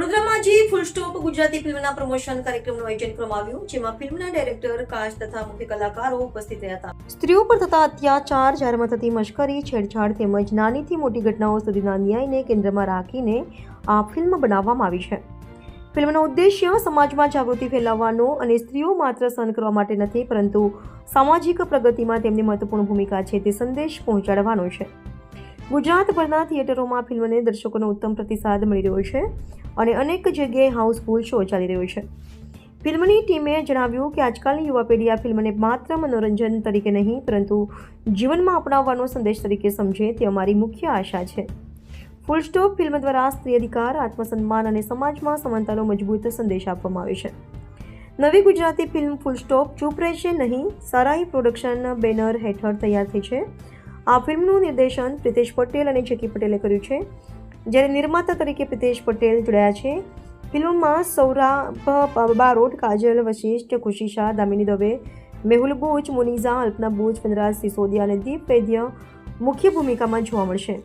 વડોદરામાં જે ફૂલ ગુજરાતી ફિલ્મના પ્રમોશન કાર્યક્રમનું આયોજન કરવામાં આવ્યું, જેમાં ફિલ્મના ડાયરેક્ટર કાસ્ટ તથા મુખ્ય કલાકારો ઉપસ્થિત રહ્યા હતા. સ્ત્રીઓ પર થતા અત્યાચાર જાહેરમાં થતી મશ્કરી, છેડછાડ તેમજ નાનીથી મોટી ઘટનાઓ સુધીના ન્યાયને કેન્દ્રમાં રાખીને આ ફિલ્મ બનાવવામાં આવી છે. ફિલ્મનો ઉદ્દેશ્ય સમાજમાં જાગૃતિ ફેલાવવાનો અને સ્ત્રીઓ માત્ર સહન કરવા માટે નથી, પરંતુ સામાજિક પ્રગતિમાં તેમની મહત્વપૂર્ણ ભૂમિકા છે તે સંદેશ પહોંચાડવાનો છે. ગુજરાતભરના થિયેટરોમાં ફિલ્મને દર્શકોનો ઉત્તમ પ્રતિસાદ મળી રહ્યો છે. અને અનેક જગ્યાએ હાઉસફુલ શો ચાલી રહ્યો છે. ફિલ્મની ટીમે જણાવ્યું કે આજકાલની યુવા પેઢી આ ફિલ્મને માત્ર મનોરંજન તરીકે નહીં, પરંતુ જીવનમાં અપનાવવાનો સંદેશ તરીકે સમજે તે અમારી મુખ્ય આશા છે. ફૂલ સ્ટોપ ફિલ્મ દ્વારા સ્ત્રી અધિકાર, આત્મસન્માન અને સમાજમાં સમાનતાનો મજબૂત સંદેશ આપવામાં આવે છે. નવી ગુજરાતી ફિલ્મ ફૂલ સ્ટોપ ચૂપ રહેશે નહીં, સારાઈ પ્રોડક્શન બેનર હેઠળ તૈયાર થઈ છે. આ ફિલ્મનું નિર્દેશન પ્રિતેશ પટેલ અને જેકી પટેલે કર્યું છે. જ્યારે નિર્માતા તરીકે પ્રિતેશ પટેલ જોડાયા છે. ફિલ્મમાં સૌરભ બારોટ કાજલ, વશિષ્ઠ ખુશી શાહ દામિની દવે, મેહુલ બુચ મુનિઝા, અલ્પના બુચ વનરાજ સિસોદિયા અને દીપ વૈદ્ય મુખ્ય ભૂમિકામાં જોવા મળશે.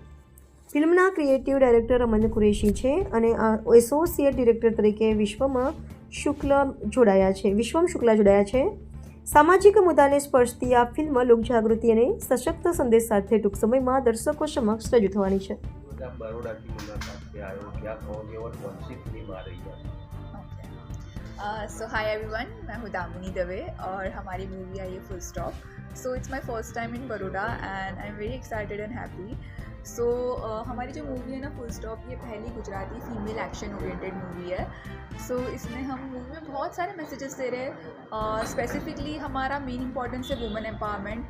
ફિલ્મના ક્રિએટિવ ડાયરેક્ટર અમન કુરેશી છે અને એસોસિએટ ડિરેક્ટર તરીકે વિશ્વમાં શુક્લ જોડાયા છે. વિશ્વમ શુક્લા જોડાયા છે. સામાજિક મુદ્દાને સ્પર્શતી આ ફિલ્મ લોકજાગૃતિ અને સશક્ત સંદેશ સાથે ટૂંક સમયમાં દર્શકો સમક્ષ રજૂ થવાની છે. आप बड़ोड़ा की मुलाकात आए हो क्या कहोगे और कौन सी फ़िल्म आ रही है? सो हाय एवरीवन मैं हूँ दामिनी दवे और हमारी मूवी आई है full stop so it's my first time in Baroda and I am very excited and happy so हमारी जो मूवी है ना फुल स्टॉप ये पहली Gujarati female action oriented movie है। सो इसमें हम मूवी में बहुत सारे मैसेजेस दे रहे हैं। स्पेसिफिकली हमारा मेन इंपॉर्टेंस है वुमेन एम्पावरमेंट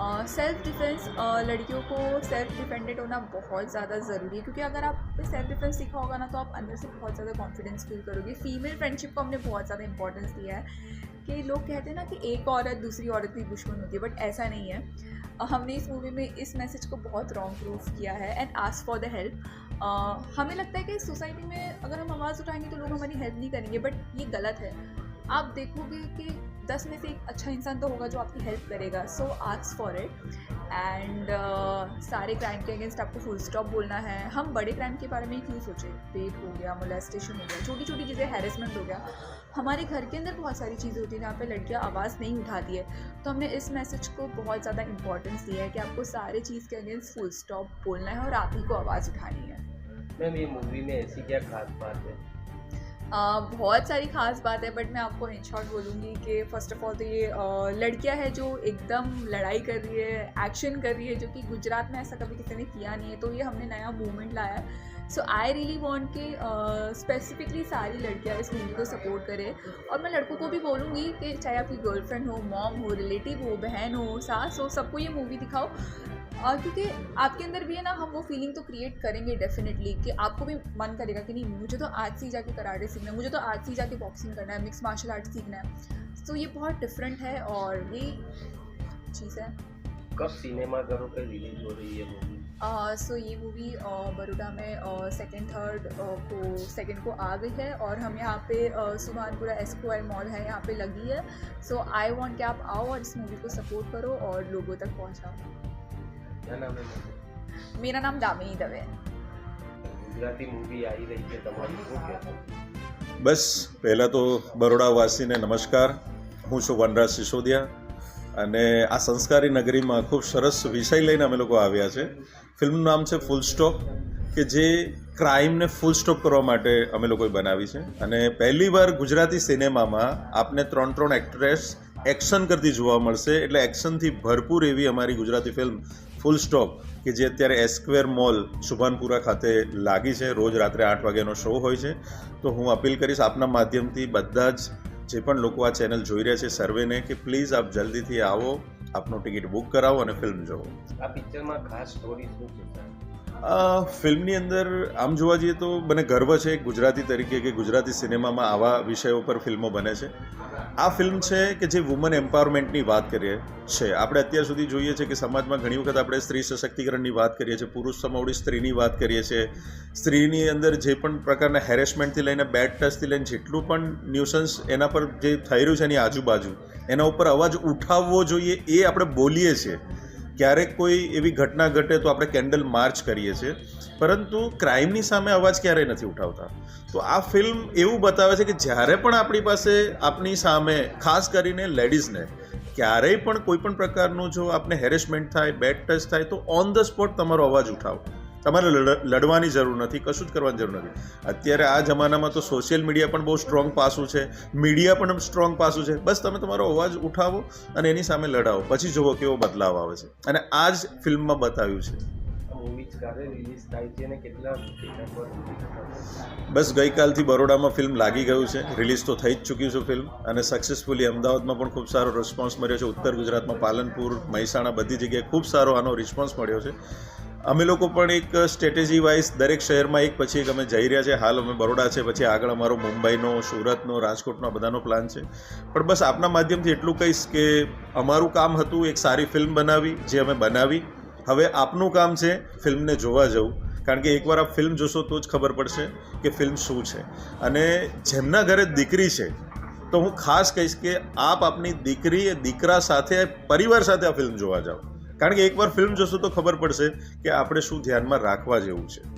सेल्फ डिफेंस लड़कियों को सेल्फ डिपेंडेंट होना बहुत ज़्यादा ज़रूरी है, क्योंकि अगर आप सेल्फ डिफेंस सीखा होगा ना तो आप अंदर से बहुत ज़्यादा कॉन्फिडेंस फील करोगे। फीमेल फ्रेंडशिप को हमने बहुत ज़्यादा इंपॉर्टेंस दिया है कि लोग कहते हैं ना कि एक औरत दूसरी औरत की दुश्मन होती है बट ऐसा नहीं है। हमने इस मूवी में इस मैसेज को बहुत रॉन्ग प्रूफ किया है and ask for the help हमें लगता है कि सोसाइटी में अगर हम आवाज़ उठाएँगे तो लोग हमारी हेल्प नहीं करेंगे बट ये गलत है। आप देखोगे कि दस में से एक अच्छा इंसान तो होगा जो आपकी हेल्प करेगा. So ask for it and सारे क्राइम के अगेंस्ट आपको फुल स्टॉप बोलना है. हम बड़े क्राइम के बारे में क्यों सोचें? रेप हो गया मोलेस्टेशन हो गया, छोटी छोटी चीज़ें हैरेसमेंट हो गया. हमारे घर के अंदर बहुत सारी चीज़ें होती हैं जहाँ पे लड़कियाँ आवाज़ नहीं उठाती है. तो हमने इस मैसेज को बहुत ज़्यादा इंपॉर्टेंस दिया है कि आपको सारे चीज़ के अगेंस्ट फुल स्टॉप बोलना है और आप ही को आवाज़ उठानी है. मैम, ये मूवी में ऐसी क्या खास बात है? बहुत सारी खास बात है बट मैं आपको इन शॉर्ट बोलूँगी कि फ़र्स्ट ऑफ़ ऑल तो ये लड़कियाँ है जो एकदम लड़ाई कर रही है एक्शन कर रही है, जो कि गुजरात में ऐसा कभी किसी ने किया नहीं है तो ये हमने नया मूवमेंट लाया है। सो आई रियली वॉन्ट कि स्पेसिफिकली सारी लड़कियाँ इस मूवी को सपोर्ट करें। और मैं लड़कों को भी बोलूँगी कि चाहे आपकी गर्लफ्रेंड हो मॉम हो रिलेटिव हो, बहन हो, सास हो, सबको ये मूवी दिखाओ। और क्योंकि आपके अंदर भी है ना हम वो फीलिंग तो क्रिएट करेंगे डेफिनेटली कि आपको भी मन करेगा कि नहीं मुझे तो आज से ही जाके कराटे सीखना है मुझे तो आज से ही जाके बॉक्सिंग करना है मिक्स मार्शल आर्ट सीखना है। तो ये बहुत डिफरेंट है और ये चीज़ है। कब सिनेमाघरों पे रिलीज़ हो रही है मूवी सो ये मूवी बड़ोड़ा में सेकंड थर्ड को सेकेंड को आ गई है और हम यहाँ पे सुभानपुरा एस्क्वायर मॉल है यहाँ पे लगी है। सो आई वॉन्ट कि आप आओ और इस मूवी को सपोर्ट करो और लोगों तक पहुँचाओ। क्या नाम है मैम मेरा नाम दामिनी दवे है ગુજરાતી મૂવી આવી રહી છે તમારી શું કહેશો બસ પહેલાં તો બરોડાવાસીને નમસ્કાર હું છું વનરાજ સિસોદિયા અને આ સંસ્કારી નગરીમાં ખૂબ સરસ વિષય લઈને અમે લોકો આવ્યા છે ફિલ્મનું નામ છે ફૂલ સ્ટોપ કે જે ક્રાઇમને ફૂલ સ્ટોપ કરવા માટે અમે લોકોએ બનાવી છે અને પહેલીવાર ગુજરાતી સિનેમામાં આપને ત્રણ ત્રણ એક્ટ્રેસ એક્શન કરતી જોવા મળશે એટલે એક્શનથી ભરપૂર એવી અમારી ગુજરાતી ફિલ્મ ફૂલ સ્ટોપ કે જે અત્યારે એસ્ક્વેર મોલ સુભાનપુરા ખાતે લાગી છે. રોજ રાત્રે આઠ વાગ્યાનો શો હોય છે. તો હું અપીલ કરીશ આપના માધ્યમથી બધા જ જે પણ લોકો આ ચેનલ જોઈ રહ્યા છે સર્વેને કે પ્લીઝ આપ જલ્દીથી આવો. આપનો ટિકિટ બુક કરાવો અને ફિલ્મ જુઓ આ પિક્ચરમાં ખાસ સ્ટોરી શું છે? ફિલ્મની અંદર આમ જોવા જઈએ તો મને ગર્વ છે ગુજરાતી તરીકે કે ગુજરાતી સિનેમામાં આવા વિષયો પર ફિલ્મો બને છે. આ ફિલ્મ છે કે જે વુમન એમ્પાવરમેન્ટની વાત કરીએ છે. આપણે અત્યાર સુધી જોઈએ છે કે સમાજમાં ઘણી વખત આપણે સ્ત્રી સશક્તિકરણની વાત કરીએ છીએ, પુરુષ સમોવડી સ્ત્રીની વાત કરીએ છીએ. સ્ત્રીની અંદર જે પણ પ્રકારના હેરેસમેન્ટથી લઈને બેડ ટચથી લઈને જેટલું પણ ન્યુસન્સ એના પર જે થઈ રહ્યું છે એની આજુબાજુ, એના ઉપર અવાજ ઉઠાવવો જોઈએ એ આપણે બોલીએ છીએ. ક્યારેક કોઈ એવી ઘટના ઘટે તો આપણે કેન્ડલ માર્ચ કરીએ છીએ. પરંતુ ક્રાઇમની સામે અવાજ ક્યારેય નથી ઉઠાવતા. તો આ ફિલ્મ એવું બતાવે છે કે જ્યારે પણ આપણી પાસે આપણી સામે, ખાસ કરીને લેડીઝને, ક્યારેય પણ કોઈ પણ પ્રકારનું જો આપને હેરેસમેન્ટ થાય બેડ ટચ થાય, તો ઓન ધ સ્પોટ તમારો અવાજ ઉઠાવો. તમારે લડ- લડવાની જરૂર નથી કશું જ કરવાની જરૂર નથી. અત્યારે આ જમાનામાં તો સોશિયલ મીડિયા પણ બહુ સ્ટ્રોંગ પાસું છે મીડિયા પણ સ્ટ્રોંગ પાસું છે. બસ તમે તમારો અવાજ ઉઠાવો અને એની સામે લડાવો પછી જુઓ કેવો બદલાવ આવે છે. અને આ જ ફિલ્મમાં બતાવ્યું છે? બસ ગઈકાલથી બરોડામાં ફિલ્મ લાગી ગયું છે. રિલીઝ તો થઈ જ ચૂક્યું છે ફિલ્મ અને સક્સેસફુલી અમદાવાદમાં પણ ખૂબ સારો રિસ્પોન્સ મળ્યો છે. ઉત્તર ગુજરાતમાં પાલનપુર મહેસાણા બધી જગ્યાએ ખૂબ સારો આનો રિસ્પોન્સ મળ્યો છે. અમે લોકો પણ એક સ્ટ્રેટેજી વાઇઝ દરેક શહેરમાં એક પછી એક અમે જઈ રહ્યા છે હાલ અમે બરોડા છે, પછી આગળ અમારો મુંબઈનો, સુરતનો, રાજકોટનો બધાનો પ્લાન છે. પણ બસ આપના માધ્યમથી એટલું કહીશ કે અમારું કામ હતું એક સારી ફિલ્મ બનાવી, જે અમે બનાવી. હવે આપનું કામ છે ફિલ્મને જોવા જવું. કારણ કે એકવાર આપ ફિલ્મ જોશો તો જ ખબર પડશે કે ફિલ્મ શું છે. અને જેમના ઘરે દીકરી છે, તો હું ખાસ કહીશ કે આપ આપની દીકરી એ દીકરા સાથે, પરિવાર સાથે આ ફિલ્મ જોવા જાઓ. કારણ કે એકવાર ફિલ્મ જોશો તો ખબર પડશે કે આપણે શું ધ્યાનમાં રાખવા જેવું છે.